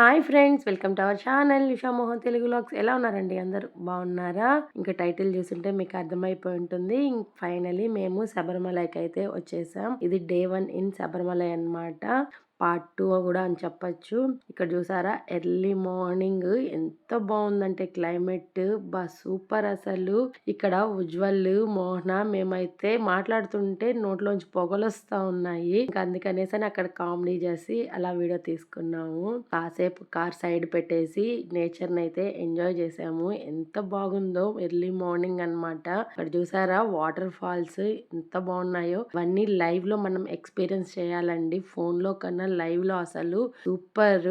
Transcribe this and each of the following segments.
Hi friends welcome to our channel Usha Mohan Telugu logs ఎలా ఉన్నారండి అందరు? బాగున్నారా? ఇంకా టైటిల్ చూసుంటే మీకు అర్థమైపోయి ఉంటుంది. ఫైనలీ మేము శబరిమలకి అయితే వచ్చేసాం. ఇది డే వన్ ఇన్ శబరిమల అన్నమాట. పార్ట్ టూ కూడా అని చెప్పచ్చు. ఇక్కడ చూసారా? ఎర్లీ మార్నింగ్ ఎంత బాగుందంటే క్లైమేట్ బా సూపర్ అసలు. ఇక్కడ ఉజ్వల్ మోహన మేమైతే మాట్లాడుతుంటే నోట్లోంచి పొగలు వస్తా ఉన్నాయి. ఇంకా అందుకనేసి అక్కడ కామెడీ చేసి అలా వీడియో తీసుకున్నాము. కాసేపు కార్ సైడ్ పెట్టేసి నేచర్ అయితే ఎంజాయ్ చేసాము. ఎంత బాగుందో ఎర్లీ మార్నింగ్ అన్నమాట. ఇక్కడ చూసారా? వాటర్ ఫాల్స్ ఎంత బాగున్నాయో. ఇవన్నీ లైవ్లో మనం ఎక్స్పీరియన్స్ చేయాలండి. ఫోన్లో కన్నా లైవ్లో అసలు సూపర్.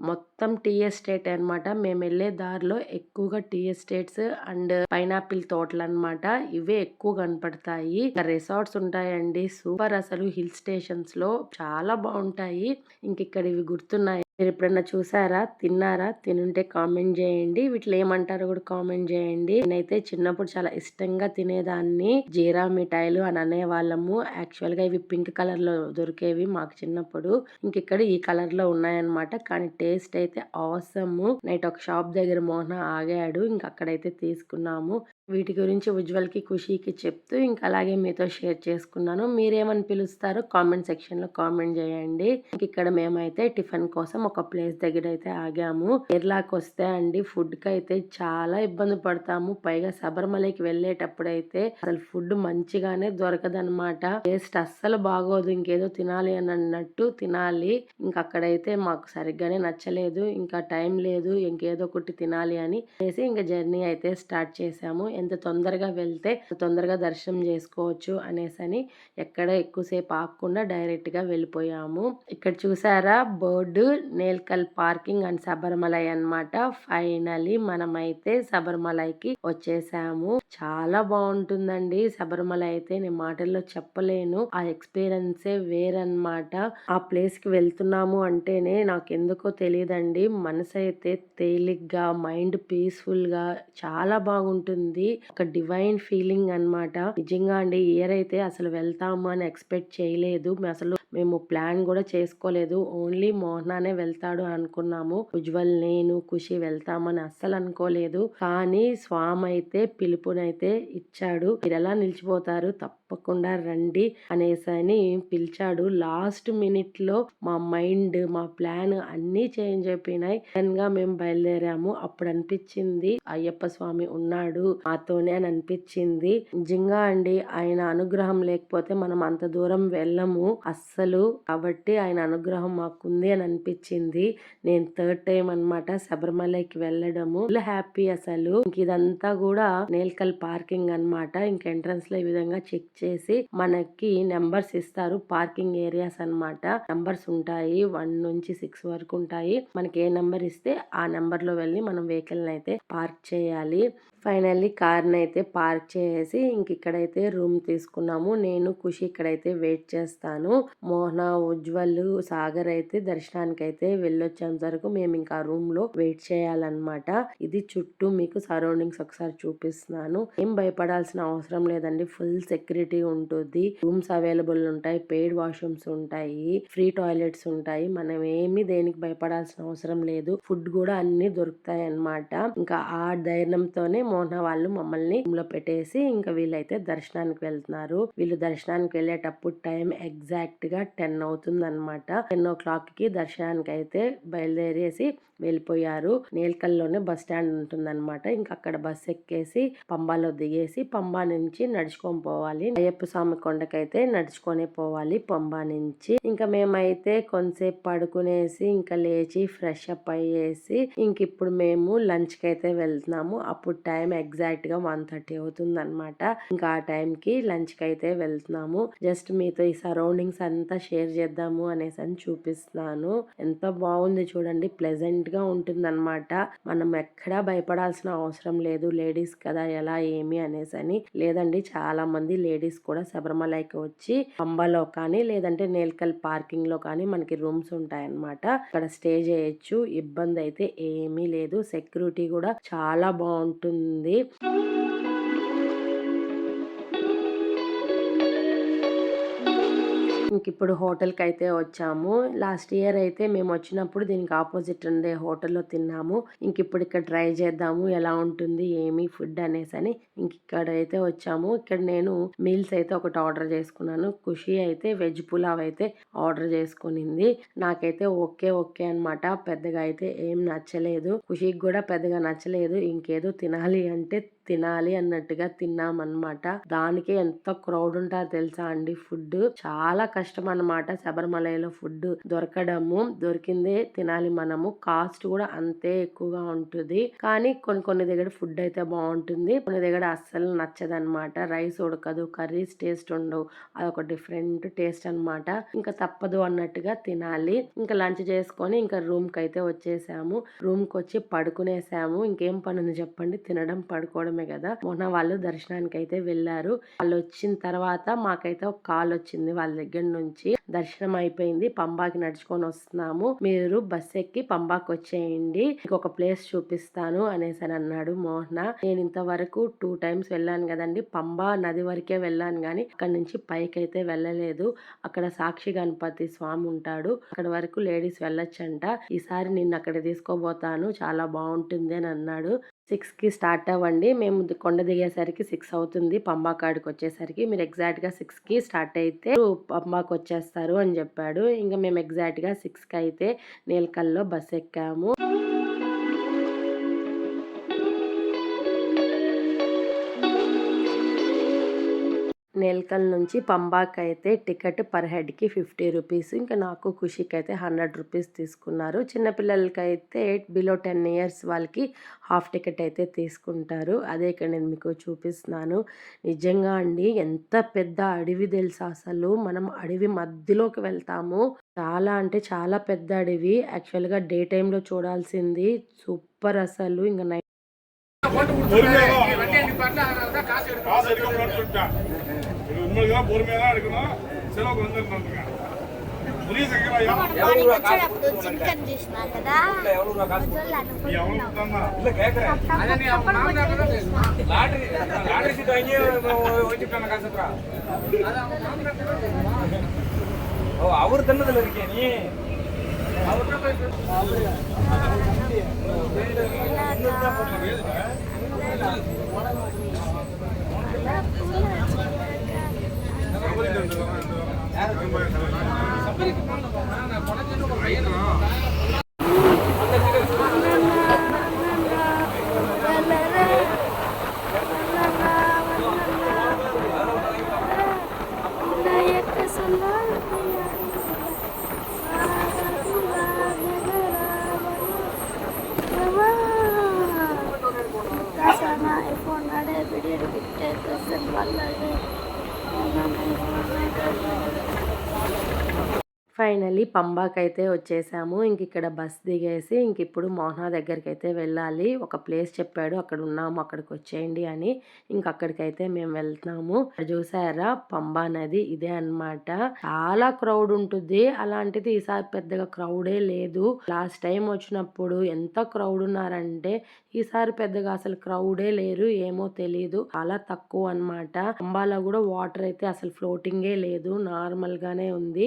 మొత్తం టీ ఎస్టేట్ అన్నమాట. మేము వెళ్ళే దారిలో ఎక్కువగా టీ ఎస్టేట్స్ అండ్ పైనాపిల్ తోటలు అనమాట ఇవే ఎక్కువ కనపడతాయి. రిసార్ట్స్ ఉంటాయండి. సూపర్ అసలు హిల్ స్టేషన్స్లో చాలా బాగుంటాయి. ఇంక ఇక్కడ ఇవి గుర్తున్నాయి. మీరు ఎప్పుడన్నా చూసారా? తిన్నారా? తినుంటే కామెంట్ చేయండి. వీటిలో ఏమంటారో కూడా కామెంట్ చేయండి. నేనైతే చిన్నప్పుడు చాలా ఇష్టంగా తినేదాన్ని. జీరా మిఠాయిలు అని అనేవాళ్ళము. యాక్చువల్గా ఇవి పింక్ కలర్లో దొరికేవి మాకు చిన్నప్పుడు. ఇంకెక్కడ ఈ కలర్లో ఉన్నాయన్నమాట. కానీ టేస్ట్ అయితే అవసరం నైట్ ఒక షాప్ దగ్గర మోహన ఆగాడు. ఇంక అక్కడైతే తీసుకున్నాము. వీటి గురించి ఉజ్వల్కి ఖుషీకి చెప్తూ ఇంకా అలాగే మీతో షేర్ చేసుకున్నాను. మీరేమని పిలుస్తారో కామెంట్ సెక్షన్లో కామెంట్ చేయండి. ఇక్కడ మేమైతే టిఫిన్ కోసం ఒక ప్లేస్ దగ్గర అయితే ఆగాము. కేరళకి వస్తే అండి ఫుడ్కి అయితే చాలా ఇబ్బంది పడతాము. పైగా శబరిమలకి వెళ్ళేటప్పుడు అయితే అసలు ఫుడ్ మంచిగానే దొరకదనమాట టేస్ట్ అస్సలు బాగోదు. ఇంకేదో తినాలి అని అన్నట్టు తినాలి. ఇంకా అక్కడైతే మాకు సరిగ్గానే నచ్చలేదు. ఇంకా టైం లేదు. ఇంకేదో ఒకటి తినాలి అని చేసి ఇంకా జర్నీ అయితే స్టార్ట్ చేసాము. ఎంత తొందరగా వెళ్తే తొందరగా దర్శనం చేసుకోవచ్చు అనేసి అని ఎక్కడ ఎక్కువసేపు ఆగకుండా డైరెక్ట్గా వెళ్ళిపోయాము. ఇక్కడ చూసారా? Board Nilakkal parking and Sabarimala అన్నమాట. ఫైనలీ మనమైతే శబరిమలైకి వచ్చేసాము. చాలా బాగుంటుందండి. శబరిమల అయితే నేను మాటల్లో చెప్పలేను. ఆ ఎక్స్పీరియన్సే వేరనమాట ఆ ప్లేస్కి వెళ్తున్నాము అంటేనే నాకు ఎందుకో తెలియదండి. మనసు అయితే తేలిగ్గా మైండ్ పీస్ఫుల్గా చాలా బాగుంటుంది. ఒక డివైన్ ఫీలింగ్ అన్నమాట. నిజంగా అండి ఇయర్ అయితే అసలు వెళ్తాము అని ఎక్స్పెక్ట్ చేయలేదు. అసలు మేము ప్లాన్ కూడా చేసుకోలేదు. ఓన్లీ మోహనానే వెళ్తాడు అనుకున్నాము. ఉజ్వల్ నేను ఖుషి వెళ్తామని అస్సలు అనుకోలేదు. కానీ స్వామి అయితే పిలుపునైతే ఇచ్చాడు. మీరు ఎలా నిలిచిపోతారు తప్పకుండా రండి అనేసని పిలిచాడు. లాస్ట్ మినిట్లో మా మైండ్ మా ప్లాన్ అన్ని చేంజ్ అయిపోయినాయి. గా మేము బయలుదేరాము. అప్పుడు అనిపించింది అయ్యప్ప స్వామి ఉన్నాడు మాతోనే అని అనిపించింది. నిజంగా అండి ఆయన అనుగ్రహం లేకపోతే మనం అంత దూరం వెళ్ళము. అస్సలు కాబట్టి ఆయన అనుగ్రహం మాకుంది అని అనిపించింది. నేను థర్డ్ టైం అనమాట శబరిమలకి వెళ్ళడము. హ్యాపీ అసలు. ఇంక ఇదంతా కూడా నేల్కల్ పార్కింగ్ అనమాట ఇంక ఎంట్రన్స్లో ఈ విధంగా చెక్ చేసి మనకి నెంబర్స్ ఇస్తారు. పార్కింగ్ ఏరియాస్ అనమాట నెంబర్స్ ఉంటాయి. వన్ నుంచి సిక్స్ వరకు ఉంటాయి. మనకి ఏ నెంబర్ ఇస్తే ఆ నెంబర్లో వెళ్ళి మనం వెహికల్ అయితే పార్క్ చేయాలి. ఫైనల్లీ కార్ని అయితే పార్క్ చేసి ఇంక ఇక్కడైతే రూమ్ తీసుకున్నాము. నేను ఖుషి ఇక్కడైతే వెయిట్ చేస్తాను. మోహన ఉజ్వల్ సాగర్ అయితే దర్శనానికి అయితే వెళ్ళొచ్చేంత వరకు మేము ఇంకా రూమ్లో వెయిట్ చేయాలన్నమాట. ఇది చుట్టూ మీకు సరౌండింగ్స్ ఒకసారి చూపిస్తున్నాను. ఏం భయపడాల్సిన అవసరం లేదండి. ఫుల్ సెక్యూరిటీ ఉంటుంది. రూమ్స్ అవైలబుల్ ఉంటాయి పెయిడ్ వాష్రూమ్స్ ఉంటాయి ఫ్రీ టాయిలెట్స్ ఉంటాయి. మనం ఏమి దేనికి భయపడాల్సిన అవసరం లేదు. ఫుడ్ కూడా అన్ని దొరుకుతాయి అన్నమాట. ఇంకా ఆ ధైర్యంతోనే మోహన వాళ్ళు మమ్మల్ని లో పెట్టేసి ఇంకా వీళ్ళైతే దర్శనానికి వెళ్తున్నారు. వీళ్ళు దర్శనానికి వెళ్ళేటప్పుడు టైం ఎగ్జాక్ట్గా టెన్ అవుతుంది అనమాట టెన్ ఓ క్లాక్కి దర్శనానికి అయితే బయలుదేరేసి వెళ్ళిపోయారు. నేల్కల్లోనే బస్ స్టాండ్ ఉంటుంది అనమాట ఇంకా అక్కడ బస్ ఎక్కేసి పంబాలో దిగేసి పంబా నుంచి నడుచుకొని పోవాలి. అయ్యప్ప స్వామి కొండకైతే నడుచుకొని పోవాలి పంబా నుంచి. ఇంకా మేమైతే కొంతసేపు పడుకునేసి ఇంకా లేచి ఫ్రెష్ అప్ అయ్యేసి ఇంక ఇప్పుడు మేము లంచ్కి అయితే వెళ్తున్నాము. అప్పుడు టైం ఎగ్జాక్ట్గా వన్ థర్టీ అవుతుంది అనమాట ఇంకా ఆ టైం కి లంచ్కి అయితే వెళ్తున్నాము. జస్ట్ మీతో ఈ సరౌండింగ్స్ అంతా షేర్ చేద్దాము అనేసి అని చూపిస్తున్నాను. ఎంత బాగుంది చూడండి ప్లెజెంట్గా ఉంటుంది అనమాట మనం ఎక్కడా భయపడాల్సిన అవసరం లేదు. లేడీస్ కదా ఎలా ఏమి అనేసి అని. లేదండి చాలా మంది లేడీస్ కూడా శబరిమలకి వచ్చి పంబలో కానీ లేదంటే నేల్కల్ పార్కింగ్లో కానీ మనకి రూమ్స్ ఉంటాయన్నమాట. అక్కడ స్టే చేయొచ్చు. ఇబ్బంది అయితే ఏమీ లేదు. సెక్యూరిటీ కూడా చాలా బాగుంటుంది. ఇంక ఇప్పుడు హోటల్కి అయితే వచ్చాము. లాస్ట్ ఇయర్ అయితే మేము వచ్చినప్పుడు దీనికి ఆపోజిట్ ఉండే హోటల్లో తిన్నాము. ఇంక ఇప్పుడు ఇక్కడ ట్రై చేద్దాము ఎలా ఉంటుంది ఏమి ఫుడ్ అనేసి అని ఇంక ఇక్కడ అయితే వచ్చాము. ఇక్కడ నేను మీల్స్ అయితే ఒకటి ఆర్డర్ చేసుకున్నాను. ఖుషి అయితే వెజ్ పులావ్ అయితే ఆర్డర్ చేసుకునింది. నాకైతే ఓకే ఓకే అన్నమాట. పెద్దగా అయితే ఏం నచ్చలేదు. ఖుషికి కూడా పెద్దగా నచ్చలేదు. ఇంకేదో తినాలి అంటే తినాలి అన్నట్టుగా తిన్నామన్నమాట. దానికి ఎంత క్రౌడ్ ఉంటారో తెలుసా అండి ఫుడ్ చాలా కష్టం. కష్టం అనమాట శబరిమలలో ఫుడ్ దొరకడము దొరికిందే తినాలి మనము. కాస్ట్ కూడా అంతే ఎక్కువగా ఉంటుంది. కానీ కొన్ని కొన్ని దగ్గర ఫుడ్ అయితే బాగుంటుంది. కొన్ని దగ్గర అస్సలు నచ్చదనమాట రైస్ ఉడకదు కర్రీస్ టేస్ట్ ఉండవు. అదొక డిఫరెంట్ టేస్ట్ అన్నమాట. ఇంకా తప్పదు అన్నట్టుగా తినాలి. ఇంకా లంచ్ చేసుకొని ఇంకా రూమ్కి అయితే వచ్చేసాము. రూమ్కి వచ్చి పడుకునేసాము. ఇంకేం పని ఉంది చెప్పండి? తినడం పడుకోవడమే కదా. మొన్న వాళ్ళు దర్శనానికి అయితే వెళ్ళారు. వాళ్ళు వచ్చిన తర్వాత మాకైతే ఒక కాల్ వచ్చింది. వాళ్ళ దగ్గర నుంచి దర్శనం అయిపోయింది. పంబాకి నడుచుకొని వస్తున్నాము. మీరు బస్ ఎక్కి పంబాకి వచ్చేయండి. ఇంకొక ప్లేస్ చూపిస్తాను అనేసి అని అన్నాడు మోహన. నేను ఇంతవరకు టూ టైమ్స్ వెళ్ళాను కదండి. పంబా నది వరకే వెళ్ళాను కానీ అక్కడ నుంచి పైకి అయితే వెళ్ళలేదు. అక్కడ సాక్షి గణపతి స్వామి ఉంటాడు. అక్కడ వరకు లేడీస్ వెళ్ళొచ్చంట. ఈసారి నిన్ను అక్కడ తీసుకోబోతాను చాలా బాగుంటుంది అని అన్నాడు. సిక్స్కి స్టార్ట్ అవ్వండి. మేము కొండ దిగేసరికి సిక్స్ అవుతుంది. పంబాకాడికి వచ్చేసరికి మీరు ఎగ్జాక్ట్గా సిక్స్కి స్టార్ట్ అయితే పంబాకి వచ్చేస్తారు అని చెప్పాడు. ఇంకా మేము ఎగ్జాక్ట్గా సిక్స్కి అయితే నీలకల్లో బస్ ఎక్కాము. నేల్కల్ నుంచి పంబాక్ అయితే టికెట్ పర్ హెడ్కి ఫిఫ్టీ రూపీస్. ఇంకా నాకు ఖుషికి అయితే హండ్రెడ్ రూపీస్ తీసుకున్నారు. చిన్నపిల్లలకి అయితే బిలో టెన్ ఇయర్స్ వాళ్ళకి హాఫ్ టికెట్ అయితే తీసుకుంటారు. అదే ఇక్కడ నేను మీకు చూపిస్తున్నాను. నిజంగా అండి ఎంత పెద్ద అడవి తెలుసా అసలు. మనం అడవి మధ్యలోకి వెళ్తాము. చాలా అంటే చాలా పెద్ద అడవి. యాక్చువల్గా డే టైంలో చూడాల్సింది. సూపర్ అసలు. ఇంకా నైట్ காசு எடுக்க முடியாதுன்னு சொல்லிட்டேன். உங்களுக்கு தான் பொறுமையா தான் எடுக்கணும். செலவுக்கு வந்துருந்தாங்க புரியுது லாட்டரி சீட் வாங்கி வச்சுட்டான காசுக்குறா அவர் தன்னதில் இருக்கே நீ? நான் வீடியோ எடுத்துக்கிட்டேன் ப்ரெசன்ட் வல்லது ఫైనలీ పంబాకి అయితే వచ్చేసాము. ఇంక ఇక్కడ బస్ దిగేసి ఇంక ఇప్పుడు మోహనా దగ్గరికి అయితే వెళ్ళాలి. ఒక ప్లేస్ చెప్పాడు అక్కడ ఉన్నాము అక్కడికి వచ్చేయండి అని. ఇంక అక్కడికైతే మేము వెళ్తున్నాము. చూసారా? పంబా నది ఇదే అన్నమాట. చాలా క్రౌడ్ ఉంటుంది. అలాంటిది ఈసారి పెద్దగా క్రౌడే లేదు. లాస్ట్ టైం వచ్చినప్పుడు ఎంత క్రౌడ్ ఉన్నారంటే ఈసారి పెద్దగా అసలు క్రౌడే లేరు ఏమో తెలియదు చాలా తక్కువ అన్నమాట. పంబాలో కూడా వాటర్ అయితే అసలు ఫ్లోటింగే లేదు. నార్మల్ గానే ఉంది.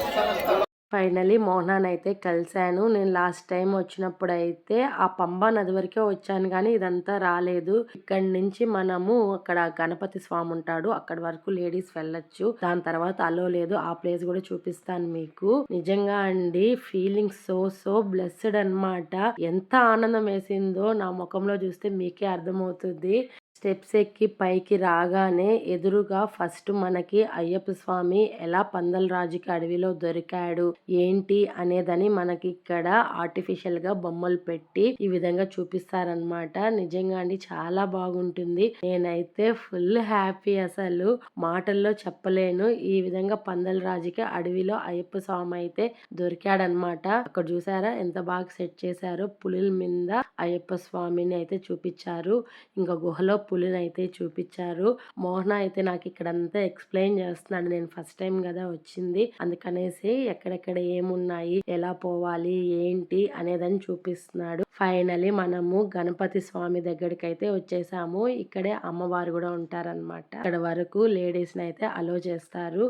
ఫైనలీ మోహనాన్ అయితే కలిశాను. నేను లాస్ట్ టైం వచ్చినప్పుడు అయితే ఆ పంబా నది వరకే వచ్చాను కానీ ఇదంతా రాలేదు. ఇక్కడి నుంచి మనము అక్కడ గణపతి స్వామి ఉంటాడు. అక్కడ వరకు లేడీస్ వెళ్ళొచ్చు. దాని తర్వాత అలో లేదు. ఆ ప్లేస్ కూడా చూపిస్తాను మీకు. నిజంగా అండి ఫీలింగ్ సో సో బ్లెస్డ్ అన్నమాట. ఎంత ఆనందం వేసిందో నా ముఖంలో చూస్తే మీకే అర్థమవుతుంది. స్టెప్స్ ఎక్కి పైకి రాగానే ఎదురుగా ఫస్ట్ మనకి అయ్యప్ప స్వామి ఎలా పందలరాజుకి అడవిలో దొరికాడు ఏంటి అనేదని మనకి ఇక్కడ ఆర్టిఫిషియల్గా బొమ్మలు పెట్టి ఈ విధంగా చూపిస్తారనమాట నిజంగా అండి చాలా బాగుంటుంది. నేనైతే ఫుల్ హ్యాపీ అసలు. మాటల్లో చెప్పలేను. ఈ విధంగా పందలరాజుకి అడవిలో అయ్యప్ప స్వామి అయితే దొరికాడనమాట అక్కడ చూసారా ఎంత బాగా సెట్ చేశారో. పులుల మీద అయ్యప్ప స్వామిని అయితే చూపించారు. ఇంకా గుహలో పులిని అయితే చూపించారు మోహన అయితే నాకు ఇక్కడంతా ఎక్స్ప్లెయిన్ చేస్తున్నాడు. నేను ఫస్ట్ టైం కదా వచ్చింది. అందుకనేసి ఎక్కడెక్కడ ఏమున్నాయి ఎలా పోవాలి ఏంటి అనేదని చూపిస్తున్నాడు. ఫైనలీ మనము గణపతి స్వామి దగ్గరికి అయితే వచ్చేసాము. ఇక్కడే అమ్మవారు కూడా ఉంటారన్నమాట. ఇక్కడ వరకు లేడీస్ని అయితే అలో చేస్తారు.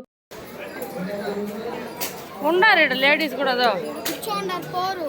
ఉండారు లేడీస్ కూడా పోరు.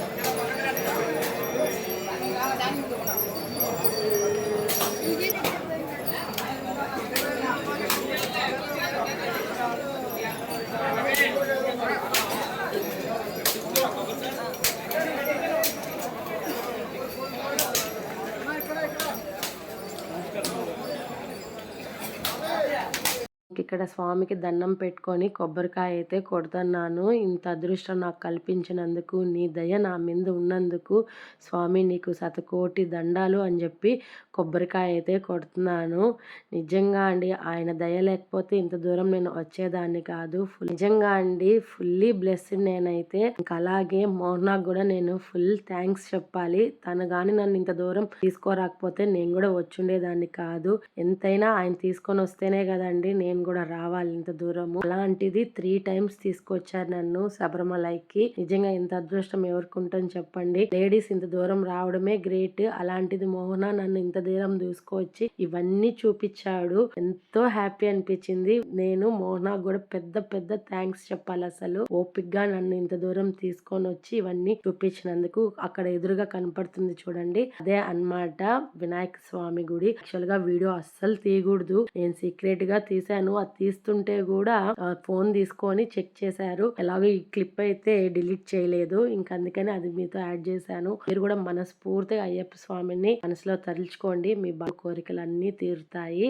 ఇక్కడ స్వామికి దండం పెట్టుకొని కొబ్బరికాయ అయితే కొడుతున్నాను. ఇంత అదృష్టం నాకు కల్పించినందుకు నీ దయ నా మీద ఉన్నందుకు స్వామి నీకు శతకోటి దండాలు అని చెప్పి కొబ్బరికాయ అయితే కొడుతున్నాను. నిజంగా అండి ఆయన దయ లేకపోతే ఇంత దూరం నేను వచ్చేదాన్ని కాదు. నిజంగా అండి ఫుల్లీ బ్లెస్డ్ నేనైతే. ఇంకా అలాగే మోహనాకు కూడా నేను ఫుల్ థ్యాంక్స్ చెప్పాలి. తను కానీ నన్ను ఇంత దూరం తీసుకోరాకపోతే నేను కూడా వచ్చుండేదాన్ని కాదు. ఎంతైనా ఆయన తీసుకొని వస్తేనే కదండి నేను కూడా రావాలి ఇంత దూరము. అలాంటిది త్రీ టైమ్స్ తీసుకొచ్చారు నన్ను శబరిమలైకి. నిజంగా ఇంత అదృష్టం ఎవరికి ఉంటుంది చెప్పండి. లేడీస్ ఇంత దూరం రావడమే గ్రేట్ అలాంటిది మోహన నన్ను ఇంత దూరం తీసుకొచ్చి ఇవన్నీ చూపించాడు. ఎంతో హ్యాపీ అనిపించింది. నేను మోహన కూడా పెద్ద పెద్ద థ్యాంక్స్ చెప్పాలి అసలు. ఓపిక్గా నన్ను ఇంత దూరం తీసుకొని వచ్చి ఇవన్నీ చూపించినందుకు అక్కడ ఎదురుగా కనపడుతుంది చూడండి. అదే అన్నమాట వినాయక స్వామి గుడి. యాక్చువల్గా వీడియో అస్సలు తీయకూడదు. నేను సీక్రెట్గా తీసాను అది తీస్తుంటే కూడా ఫోన్ తీసుకొని చెక్ చేశారు. ఎలాగో ఈ క్లిప్ అయితే డిలీట్ చేయలేదు. ఇంకా అందుకని అది మీతో యాడ్ చేశాను. మీరు కూడా మనస్ఫూర్తిగా అయ్యప్ప స్వామిని మనసులో తరలించుకోండి మీ బాగు కోరికలు అన్నీ తీరుతాయి.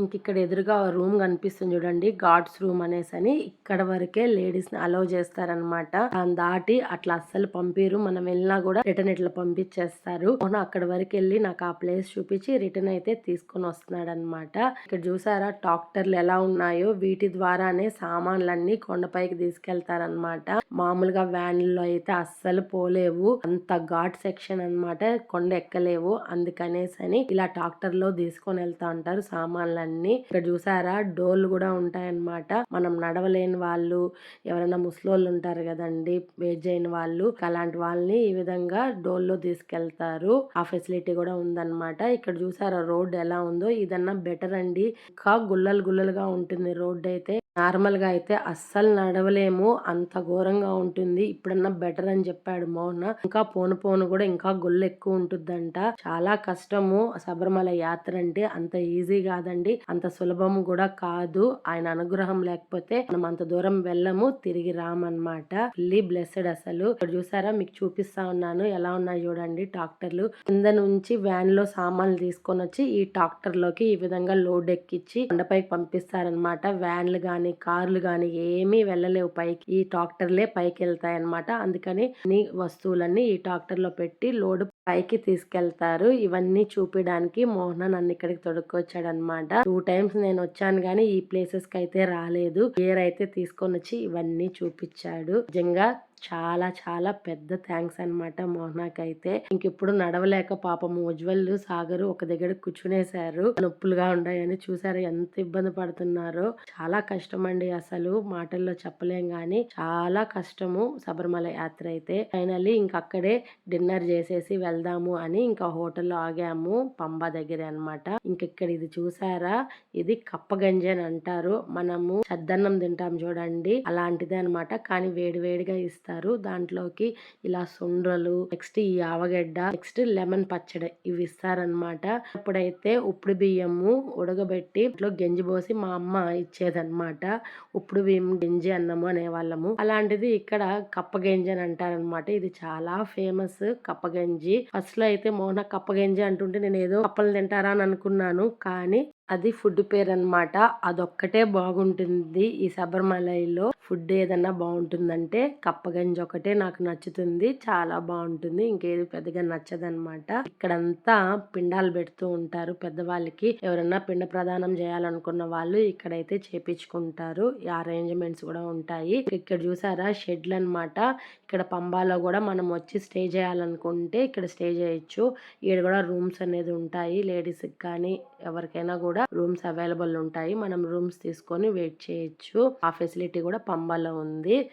ఇంక ఇక్కడ ఎదురుగా రూమ్ కనిపిస్తుంది చూడండి. గాడ్స్ రూమ్ అనేసి అని. ఇక్కడ వరకే లేడీస్ని అలౌ చేస్తారనమాట దాన్ని దాటి అట్లా అస్సలు పంపిరు. మనం వెళ్ళినా కూడా రిటర్న్ ఇట్లా పంపించేస్తారు. అవును అక్కడ వరకు వెళ్ళి నాకు ఆ ప్లేస్ చూపించి రిటర్న్ అయితే తీసుకొని వస్తున్నాడు అనమాట ఇక్కడ చూసారా ట్రాక్టర్లు ఎలా ఉన్నాయో. వీటి ద్వారానే సామాన్లన్నీ కొండపైకి తీసుకెళ్తారనమాట మామూలుగా వ్యాన్లో అయితే అస్సలు పోలేవు. అంత ఘాట్ సెక్షన్ అన్నమాట. కొండ ఎక్కలేవు. అందుకనేసి అని ఇలా ట్రాక్టర్లో తీసుకొని వెళ్తా ఉంటారు సామాన్లన్నీ. ఇక్కడ చూసారా? డోర్లు కూడా ఉంటాయన్నమాట. మనం నడవలేని వాళ్ళు ఎవరైనా ముసలోళ్ళు ఉంటారు కదండి వేజ్ అయిన వాళ్ళు అలాంటి వాళ్ళని ఈ విధంగా డోర్లో తీసుకెళ్తారు. ఆ ఫెసిలిటీ కూడా ఉందన్నమాట. ఇక్కడ చూసారా? రోడ్ ఎలా ఉందో? ఇదన్నా బెటర్ అండి. ఇంకా గుల్లలు గుల్లలుగా ఉంటుంది రోడ్ అయితే నార్మల్గా అయితే అస్సలు నడవలేము. అంత ఘోరంగా ఉంటుంది. ఇప్పుడన్నా బెటర్ అని చెప్పాడు మోహన ఇంకా పోను పోను కూడా ఇంకా గుళ్ళు ఎక్కువ ఉంటుందంట. చాలా కష్టము శబరిమల యాత్ర అంటే అంత ఈజీ కాదండి. అంత సులభం కూడా కాదు. ఆయన అనుగ్రహం లేకపోతే మనం అంత దూరం వెళ్ళము. తిరిగి రామన్నమాట. ఫుల్లీ బ్లెస్డ్ అసలు. ఇక్కడ చూసారా? మీకు చూపిస్తా ఉన్నాను. ఎలా ఉన్నాయి చూడండి ట్రాక్టర్లు కింద నుంచి వ్యాన్లో సామాన్లు తీసుకొని వచ్చి ఈ ట్రాక్టర్లోకి ఈ విధంగా లోడ్ ఎక్కించి కొండపైకి పంపిస్తారనమాట వ్యాన్లు గాని కార్లు కానీ ఏమీ వెళ్ళలేవు పైకి. ఈ ట్రాక్టర్లే పైకి వెళ్తాయి అనమాట అందుకని అన్ని వస్తువులన్నీ ఈ ట్రాక్టర్లో పెట్టి లోడ్ పైకి తీసుకెళ్తారు. ఇవన్నీ చూపించడానికి మోహన నన్ను ఇక్కడికి తొడుక్కొచ్చాడు అనమాట టూ టైమ్స్ నేను వచ్చాను కానీ ఈ ప్లేసెస్కి అయితే రాలేదు. ఏర్ అయితే తీసుకొని వచ్చి ఇవన్నీ చూపించాడు. నిజంగా చాలా చాలా పెద్ద థ్యాంక్స్ అన్నమాట మోహనాకి అయితే ఇంకెప్పుడు నడవలేక పాపం ఉజ్వల్ సాగర్ ఒక దగ్గర కూర్చునేశారు. నొప్పులుగా ఉన్నాయని చూసారు ఎంత ఇబ్బంది పడుతున్నారో. చాలా కష్టం అండి అసలు మాటల్లో చెప్పలేం గాని చాలా కష్టము శబరిమల యాత్ర అయితే. ఫైనల్లీ ఇంకక్కడే డిన్నర్ చేసేసి వెళ్దాం వెళ్దాము అని ఇంకా హోటల్లో ఆగాము. పంబా దగ్గర అన్నమాట. ఇంకెక్కడ ఇది చూసారా? ఇది కప్పగంజి అని అంటారు. మనము చద్దన్నం తింటాం చూడండి. అలాంటిదే అన్నమాట. కానీ వేడి వేడిగా ఇస్తారు. దాంట్లోకి ఇలా సుండ్రలు నెక్స్ట్ ఈ ఆవగడ్డ నెక్స్ట్ లెమన్ పచ్చడి ఇవి ఇస్తారనమాట అప్పుడైతే ఉప్పుడు బియ్యము ఉడకబెట్టి ఇట్లో గంజి పోసి మా అమ్మ ఇచ్చేదనమాట ఉప్పుడు బియ్యం గంజి అన్నము అనేవాళ్ళము. అలాంటిది ఇక్కడ కప్పగంజి అని అంటారనమాట ఇది చాలా ఫేమస్ కప్పగంజి. ఫస్ట్లో అయితే మోహన కప్పగంజి అంటుంటే నేను ఏదో కప్పలు తింటారా అని అనుకున్నాను. కానీ అది ఫుడ్ పేరు అన్నమాట అదొక్కటే బాగుంటుంది ఈ శబరిమలలో ఫుడ్ ఏదన్నా బాగుంటుందంటే కప్పగంజి ఒకటే నాకు నచ్చుతుంది. చాలా బాగుంటుంది. ఇంకేది పెద్దగా నచ్చదనమాట ఇక్కడంతా పిండాలు పెడుతూ ఉంటారు పెద్దవాళ్ళకి. ఎవరన్నా పిండ ప్రదానం చేయాలనుకున్న వాళ్ళు ఇక్కడైతే చేపించుకుంటారు. ఈ అరేంజ్మెంట్స్ కూడా ఉంటాయి. ఇక్కడ చూసారా? షెడ్లు అన్నమాట. ఇక్కడ పంబాలో కూడా మనం వచ్చి స్టే చేయాలనుకుంటే ఇక్కడ స్టే చేయొచ్చు. ఇక్కడ కూడా రూమ్స్ అనేది ఉంటాయి. లేడీస్ కానీ ఎవరికైనా కూడా రూమ్స్ అవైలబుల్ ఉంటాయి. మనం రూమ్స్ తీసుకొని వెయిట్ చేయొచ్చు. ఆ ఫెసిలిటీ కూడా పంబాలో ఉంది.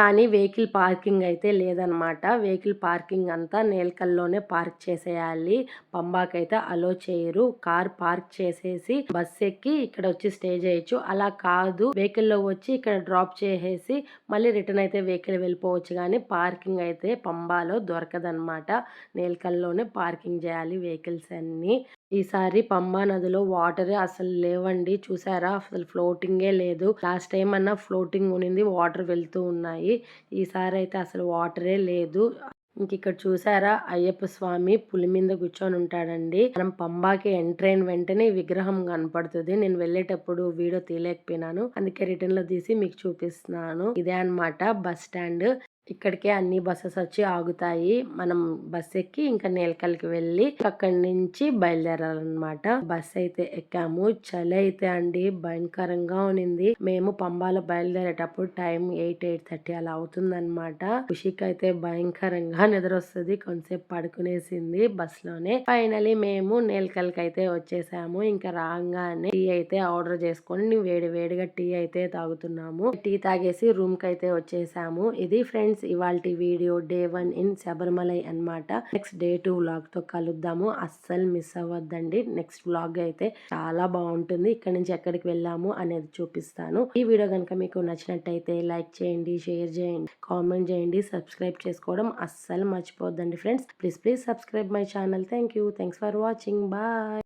కానీ వెహికల్ పార్కింగ్ అయితే లేదనమాట. వెహికల్ పార్కింగ్ అంతా నేల్కల్లోనే పార్క్ చేసేయాలి. పంబాకైతే అలో చేయరు. కార్ పార్క్ చేసేసి బస్ ఎక్కి ఇక్కడ వచ్చి స్టే చేయొచ్చు. అలా కాదు. వెహికల్లో వచ్చి ఇక్కడ డ్రాప్ చేసేసి మళ్ళీ రిటర్న్ అయితే వెహికల్ వెళ్ళిపోవచ్చు. కానీ పార్కింగ్ అయితే పంబాలో దొరకదనమాట. నేల్కల్లోనే పార్కింగ్ చేయాలి వెహికల్స్ అన్ని. ఈసారి పంబా నదిలో వాటర్ అసలు లేవండి. చూసారా? అసలు ఫ్లోటింగే లేదు. లాస్ట్ టైం అన్న ఫ్లోటింగ్ ఉన్నింది వాటర్ వెళ్తూ ఉన్నాయి. ఈసారి అయితే అసలు వాటరే లేదు. ఇంక ఇక్కడ చూసారా? అయ్యప్ప స్వామి పులి మీద కూర్చొని ఉంటాడండి. మనం పంబాకి ఎంటర్ అయిన వెంటనే విగ్రహం కనపడుతుంది. నేను వెళ్ళేటప్పుడు వీడియో తీయలేకపోయినాను. అందుకే రిటర్న్లో తీసి మీకు చూపిస్తున్నాను. ఇదే అన్నమాట బస్ స్టాండ్. ఇక్కడికే అన్ని బస్సెస్ వచ్చి ఆగుతాయి. మనం బస్ ఎక్కి ఇంకా నేలకల్కి వెళ్ళి అక్కడి నుంచి బయలుదేరాలన్నమాట. బస్ అయితే ఎక్కాము. చలి అయితే అండి భయంకరంగా ఉన్నింది. మేము పంబాలో బయలుదేరేటప్పుడు టైం ఎయిట్ ఎయిట్ థర్టీ అలా అవుతుందన్నమాట. ఖుషికి అయితే భయంకరంగా నిద్ర వస్తుంది కొంతసేపు పడుకునేసింది బస్లోనే ఫైనలీ మేము నేలకల్కి అయితే వచ్చేసాము. ఇంకా రాగానే టీ అయితే ఆర్డర్ చేసుకొని వేడి వేడిగా టీ అయితే తాగుతున్నాము. టీ తాగేసి రూమ్కి అయితే వచ్చేసాము. ఇది ఫ్రెండ్స్ ఇవాళ video day one in Sabarimala అన్నమాట. నెక్స్ట్ డే టూ వ్లాగ్తో కలుద్దాము. అస్సలు మిస్ అవ్వద్దండి. నెక్స్ట్ వ్లాగ్ అయితే చాలా బాగుంటుంది. ఇక్కడ నుంచి ఎక్కడికి వెళ్ళాము అనేది చూపిస్తాను. ఈ వీడియో కనుక మీకు నచ్చినట్టయితే లైక్ చేయండి షేర్ చేయండి కామెంట్ చేయండి సబ్స్క్రైబ్ చేసుకోవడం అస్సలు మర్చిపోద్దండి friends. Please please subscribe my channel. Thank you. Thanks for watching. Bye.